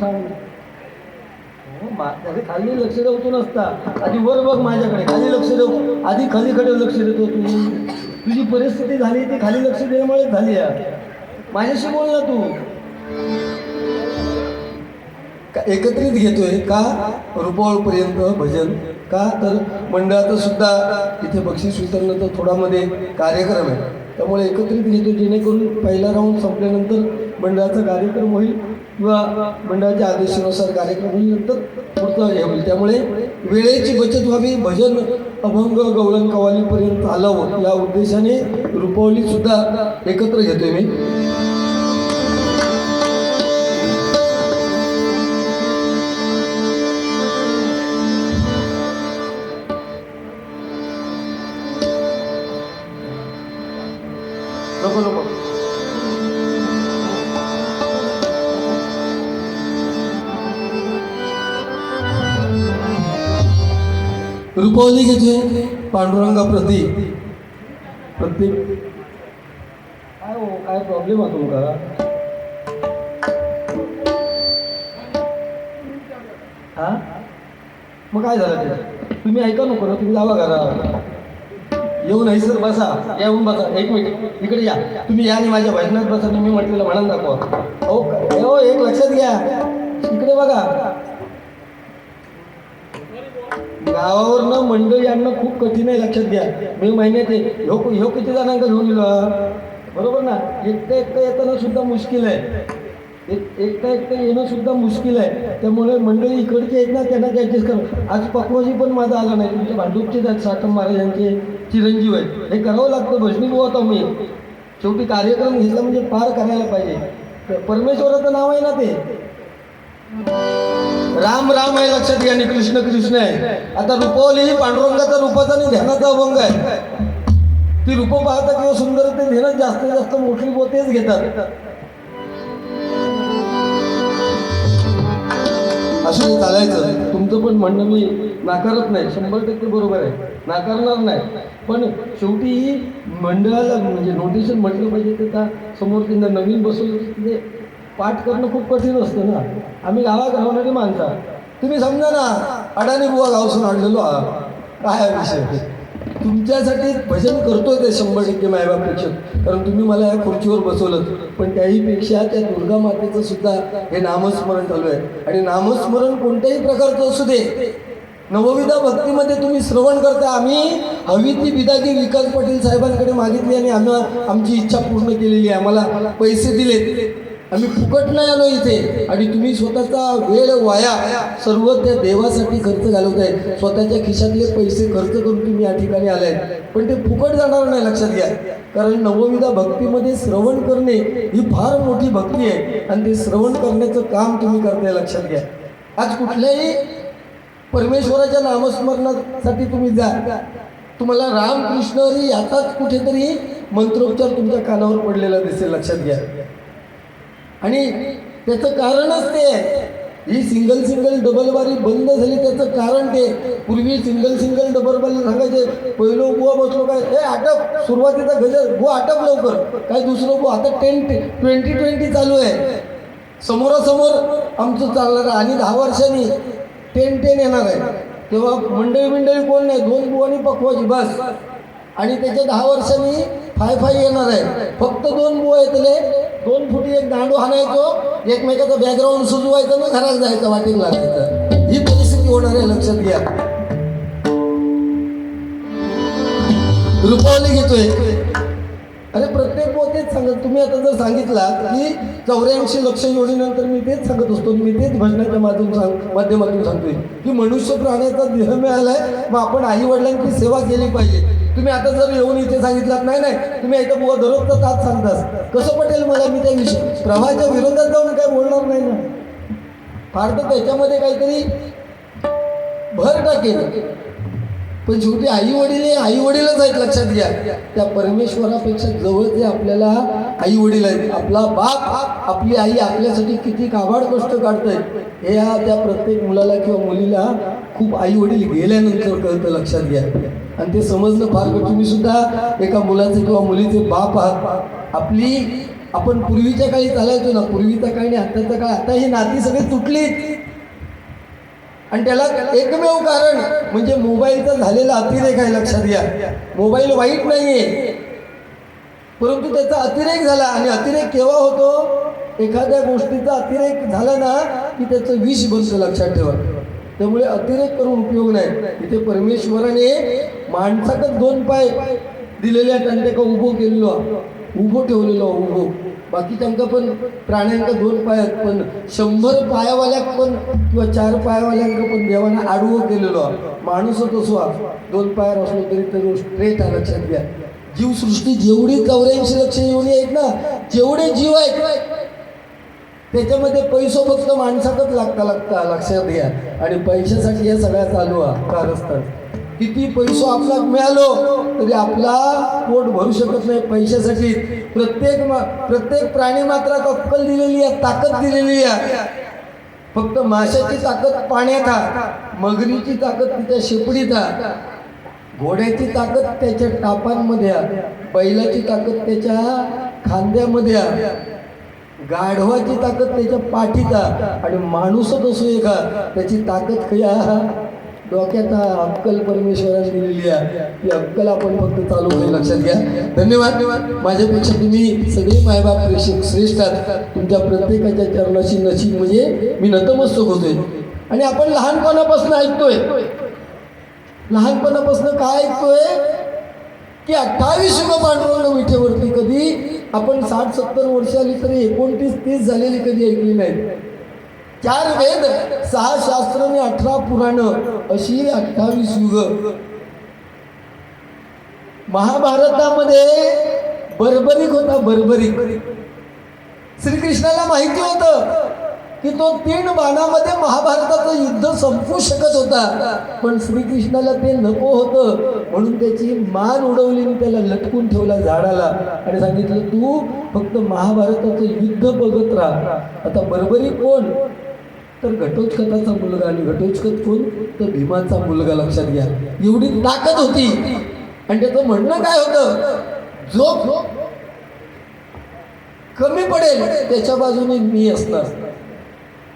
थांब हो, मा- अरे खाली लक्ष देऊ नसता. आधी वर बघ माझ्याकडे. खाली लक्ष देऊ. आधी खालीकडे लक्ष देतो तू. तुझी परिस्थिती झाली ती खाली लक्ष देण्यामुळेच झाली आहे. माझ्याशी बोल ना तू. का एकत्रित घेतोय? का? रुपवाळपर्यंत भजन. का? तर मंडळाचं सुद्धा इथे बक्षीस वितरणाचा थोडामध्ये कार्यक्रम आहे. त्यामुळे एकत्रित घेतो. जेणेकरून पहिला राऊंड संपल्यानंतर मंडळाचा कार्यक्रम होईल. किंवा मंडळाच्या आदेशानुसार कार्यक्रम होईल पुढचं हे होईल त्यामुळे वेळेची बचत व्हावी भजन अभंग गवळण कवालीपर्यंत आलावं या उद्देशाने रुपवली सुद्धा एकत्र घेतोय मी. रुपवली घेतोय पांडुरंगा प्रती प्रत्येक काय हो काय प्रॉब्लेम आहे तुमका हा? मग काय झालं ते तुम्ही ऐका नको ना तुम्ही जावा घरा. येऊन नाही सर बसा. येऊन बसा. एक मिनिट. इकडे या. तुम्ही या आणि माझ्या भजनात बसा. तुम्ही म्हटलेलं म्हणून दाखवा. ओ हो एक लक्षात घ्या. इकडे बघा. गावावरनं मंडळी आणणं खूप कठीण आहे लक्षात घ्या. मी महिन्यात आहे. ह्यो ह्यो किती जणांक घेऊन गेलो बरोबर ना? एकटं एकटं येताना सुद्धा मुश्किल आहे. एक एकटं एकटं येणं सुद्धा मुश्किल आहे. त्यामुळे मंडळी इकडचे आहेत ना त्यांना ॲडजस्ट कर. आज पकवाजी पण माझा आला नाही. तुमचे भांडूपचे आहेत साठम महाराजांचे चिरंजीव आहेत. हे करावं लागतं. भजनी होतो मी. शेवटी कार्यक्रम घेतला म्हणजे पार करायला पाहिजे. परमेश्वराचं नाव आहे ना ते. राम राम आहे लक्षात घ्या आणि कृष्ण कृष्ण आहे. आता रुपावली ही पांडुरंगाचा रूपाचा आणि ध्यानाचा अभंग आहे. ती रूप पाहता किंवा सुंदर ते ध्यानात जास्तीत जास्त मोठी बोतेच घेतात. असं चालायचं. तुमचं पण म्हणणं मी नाकारत नाही. शंभर टक्के बरोबर आहे. नाकारणार नाही. पण शेवटी मंडळाला म्हणजे नोटिशन म्हटलं पाहिजे ते त्या समोर त्यांना नवीन बसवलं ते पाठ करणं खूप कठीण असतं ना. आम्ही गावात राहणारी मानता तुम्ही समजा ना अडाणी बुवा गावसून आणलेलो आहात. काय विषय? तुमच्यासाठी भजन करतोय ते शंभर टक्के मायबापेक्षा. कारण तुम्ही मला या खुर्चीवर बसवलं पण त्याहीपेक्षा त्या दुर्गा मातेचं सुद्धा हे नामस्मरण चालू आहे. आणि नामस्मरण कोणत्याही प्रकारचं असू दे. नवविधा भक्तीमध्ये तुम्ही श्रवण करता. आम्ही हवी ती बिदागी विकास पाटील साहेबांकडे मागितली आणि आम्ही आमची इच्छा पूर्ण केलेली आहे. आम्हाला पैसे दिले आम्ही फुकट नाही आलो इथे. आणि तुम्ही स्वतःचा वेळ वाया सर्व त्या देवासाठी खर्च घालवताय. स्वतःच्या खिशातले पैसे खर्च करून तुम्ही या ठिकाणी आलाय. पण ते फुकट जाणार नाही लक्षात घ्या. कारण नवविधा भक्तीमध्ये श्रवण करणे ही फार मोठी भक्ती आहे. आणि ते श्रवण करण्याचं काम तुम्ही करताय लक्षात घ्या. आज कुठल्याही परमेश्वराच्या नामस्मरणासाठी तुम्ही जा. तुम्हाला रामकृष्ण हरी याचाच कुठेतरी मंत्रोच्चार तुमच्या कानावर पडलेला दिसेल लक्षात घ्या. आणि त्याचं कारणच ते आहे. ही सिंगल सिंगल डबल बारी बंद झाली त्याचं कारण ते पूर्वी सिंगल सिंगल डबल बारी सांगायचे पहिलं बुवा बसलो काय? हे आटप सुरुवातीचा गजर बुवा आटप लवकर. काय दुसरं बुवा? आता टेन ट्वेंटी ट्वेंटी चालू आहे. समोरासमोर आमचं चालणार आहे. आणि दहा वर्षांनी टेन टेन येणार आहे. तेव्हा मंडळी मंडळी कोण नाही? दोन बुवानी पकवायची बस. आणि त्याच्या दहा वर्षांनी फाय फाय येणार आहे. फक्त दोन बुवा येतले दोन फुटी एक दांडू हाणायचो एकमेकाचं बॅकग्राऊंड सुजवायचं ना घरात जायचं वाटेल लागायचं. ही परिस्थिती होणार आहे लक्षात घ्या. रुपावली घेतोय. अरे प्रत्येक बुवा तेच सांगत तुम्ही आता जर सांगितला की चौऱ्याऐंशी लक्ष योजनेनंतर मी तेच सांगत असतो मी तेच भजनाच्या माध्यम सांग माध्यमातून सांगतोय. की मनुष्य प्राण्याचा देह मिळालाय मग आपण आई वडिलांची सेवा केली पाहिजे. तुम्ही आता जर येऊन इथे सांगितलात नाही नाही तुम्ही ऐका बुवा दररोजचा तास सांगतास. कसं पटेल मला मी त्या विषय? प्रवाहाच्या विरोधात जाऊन काय बोलणार नाही ना? फार तर त्याच्यामध्ये काहीतरी भर टाकेल पण शेवटी आई वडील आई वडीलच आहेत लक्षात घ्या. त्या परमेश्वरापेक्षा जवळ जे आपल्याला आई वडील आहेत आपला बाप आपली आई आपल्यासाठी किती काबाड कष्ट काढतंय हे या त्या प्रत्येक मुलाला किंवा मुलीला खूप आई वडील गेल्यानंतर कळतं लक्षात घ्या. आणि ते समजणं फार कठीण. तुम्ही सुद्धा एका मुलाचे किंवा मुलीचे बाप आहात. आपली आपण पूर्वीच्या काळी चालायचो ना. पूर्वीचा काळ आणि आत्ताचा काळ. आता ही नाती सगळी तुटलीत आणि त्याला एकमेव कारण म्हणजे मोबाईलचा झालेला अतिरेक आहे लक्षात घ्या. मोबाईल वाईट नाहीये. परंतु त्याचा अतिरेक झाला. आणि अतिरेक केव्हा होतो? एखाद्या गोष्टीचा अतिरेक झाला ना की त्याचं विष बनतं लक्षात ठेवा. त्यामुळे अतिरेक करून उपयोग नाही. इथे परमेश्वराने माणसाकच दोन पाय दिलेले आहेत आणि त्याला उभो केलेलो उभो ठेवलेलो उभो. बाकीच्यांका पण प्राण्यांका दोन पाय आहेत पण शंभर पायावाल्याक पण किंवा चार पायावाल्यांका पण देवाने आडवं केलेलो माणूसच तसो दोन पायावर असलो तरी तर स्ट्रेट आहे लक्षात घ्या. जीवसृष्टी जेवढी चौऱ्याऐंशी लक्ष येऊन आहेत ना जेवढे जीव आहेत त्याच्यामध्ये पैसो फक्त माणसातच लागता लागता लक्षात घ्या. आणि पैशासाठी या सगळ्या चालू कारस्थान. किती पैसो आपला मिळालो तरी आपला पोट भरू शकत नाही पैशासाठी. प्रत्येक मा- प्रत्येक प्राणी मात्र अक्कल दिलेली आहे ताकद दिलेली आहे. फक्त माशाची ताकद पाण्यात हा मगरीची ताकद तिच्या शेपडीत आहे घोड्याची ताकद त्याच्या टापांमध्ये बैलाची ताकद त्याच्या खांद्यामध्ये गाढवाची ताकद त्याच्या पाठीचा आणि माणूसच असो एका त्याची ताकद खया. डोक्यात अक्कल परमेश्वराने दिलेली आहे. ती अक्कल आपण फक्त चालू होईल लक्षात घ्या. धन्यवाद. माझ्यापेक्षा तुम्ही सगळे मायबाप प्रेषक श्रेष्ठ आहात. तुमच्या प्रत्येकाच्या चरणाची नशीब म्हणजे मी नतमस्तक होतोय. आणि आपण लहानपणापासून ऐकतोय. लहानपणापासून काय ऐकतोय? की अठ्ठावीस युग पांडुरंग विठेवरती कधी आपण साठ सत्तर वर्ष आली तरी एकोणतीस तीस झालेली कधी ऐकली नाही. चार वेद सहा शास्त्र आणि अठरा पुराण अशी अठ्ठावीस युग. महाभारतामध्ये बर्बरिक होता बर्बरिक. श्रीकृष्णाला माहिती होतं की तो तीन बाणामध्ये महाभारताचं युद्ध संपू शकत होता. पण श्रीकृष्णाला ते नको होतं. म्हणून त्याची मान उडवली आणि त्याला लटकून ठेवला झाडाला. आणि सांगितलं तू फक्त महाभारताचं युद्ध बघत राहा. आता बरोबरी कोण? तर घटोत्कचाचा मुलगा आणि घटोत्कच कोण? तर भीमाचा मुलगा लक्षात घ्या. एवढी ताकद होती. आणि त्याचं म्हणणं काय होतं? जो कमी पडेल. त्याच्या बाजूने मी असणार.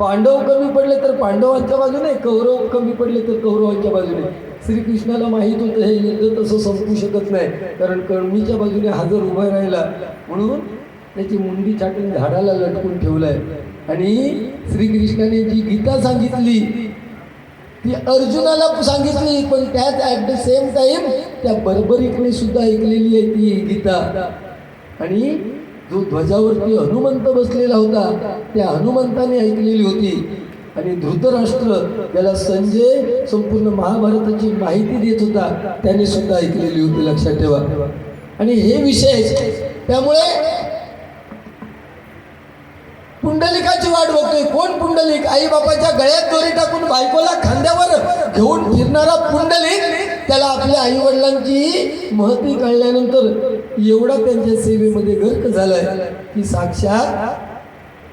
पांडव कमी पडले तर पांडवांच्या बाजूने कौरव कमी पडले तर कौरवांच्या बाजूने. श्रीकृष्णाला माहीत होतं हे युद्ध तसं संपू शकत नाही. कारण कर्मीच्या बाजूने हजर उभा राहिला. म्हणून त्याची मुंडी छाटून झाडाला लटकून ठेवलंय. आणि श्रीकृष्णाने जी गीता सांगितली ती अर्जुनाला सांगितली पण त्यात ॲट द सेम टाईम त्या बरोबरीकडे सुद्धा ऐकलेली आहे ती गीता. आणि जो ध्वजावरती हनुमंत बसलेला होता त्या हनुमंताने ऐकलेली होती. आणि धृतराष्ट्र ज्याला संजय संपूर्ण महाभारताची माहिती देत होता त्याने सुद्धा ऐकलेली होती लक्षात ठेवा. आणि हे विषय त्यामुळे पुंडलिकाची कोण पुंडलिक? आई बापाच्या गळ्यात दोरी टाकून बायकोला खांद्यावर घेऊन फिरणारा पुंडलिक त्याला आपल्या आई वडिलांची महती कळल्यानंतर एवढा त्यांच्या सेवेमध्ये गर्क झालाय की साक्षात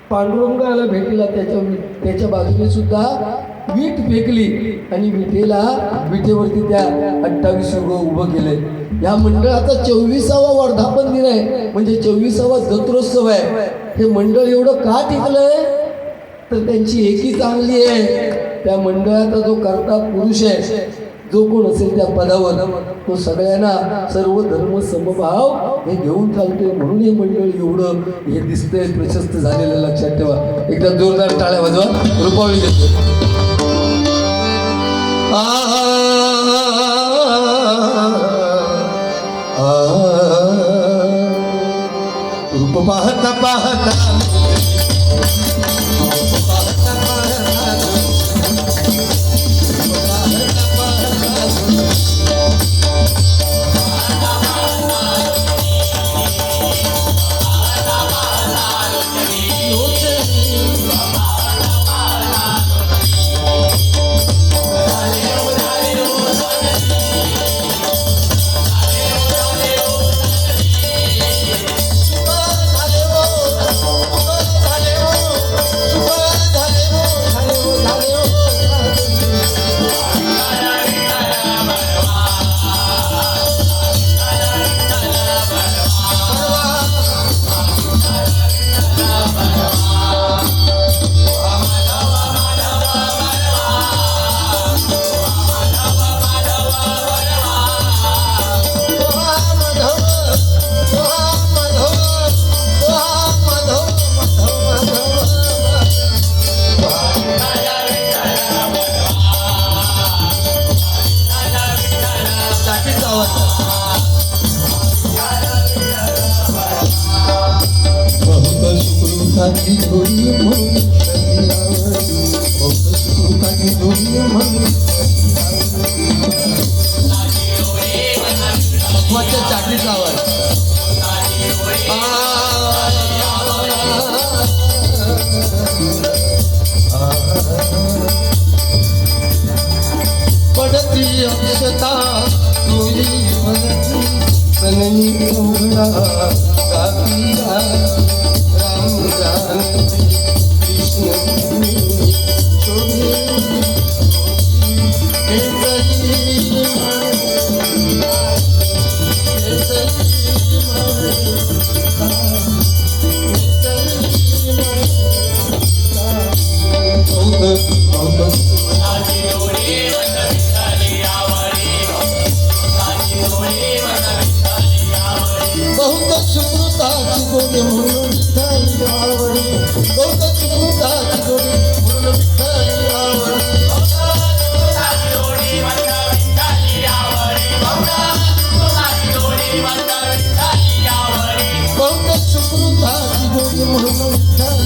पांडुरंगाला भेटला त्याच्या त्याच्या बाजूने सुद्धा वीट फेकली आणि विठेला विठेवरती त्या अठ्ठावीस युग उभं केलंय. या मंडळाचा चोवीसावा वर्धापन दिन आहे. म्हणजे चोवीसावा जत्रोत्सव आहे. हे मंडळ एवढं का टिकलंय? तर त्यांची एकी चांगली आहे. त्या मंडळाचा जो करता पुरुष आहे जो कोण असेल त्या पदावर तो सगळ्यांना सर्व धर्म समभाव हे घेऊन चालतोय. म्हणून हे मंडळ एवढं हे दिसतंय प्रशस्त झालेलं लक्षात ठेवा. एकदा जोरदार टाळ्या वाजवा. रुपावली देतो. आ, रूप पाहता पाहता. मच्छा चाटी साव पढ़ी अथा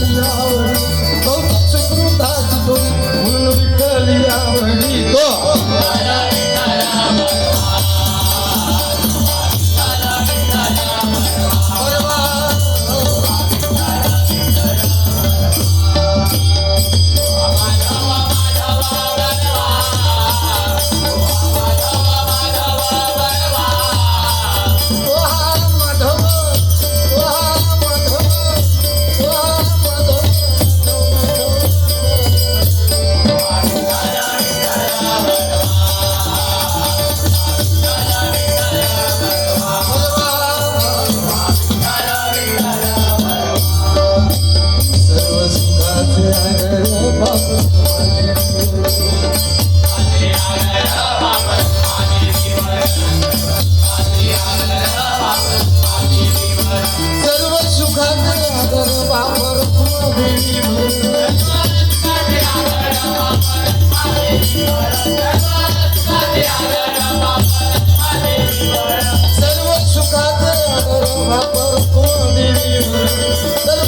love. પર કોણ દેવી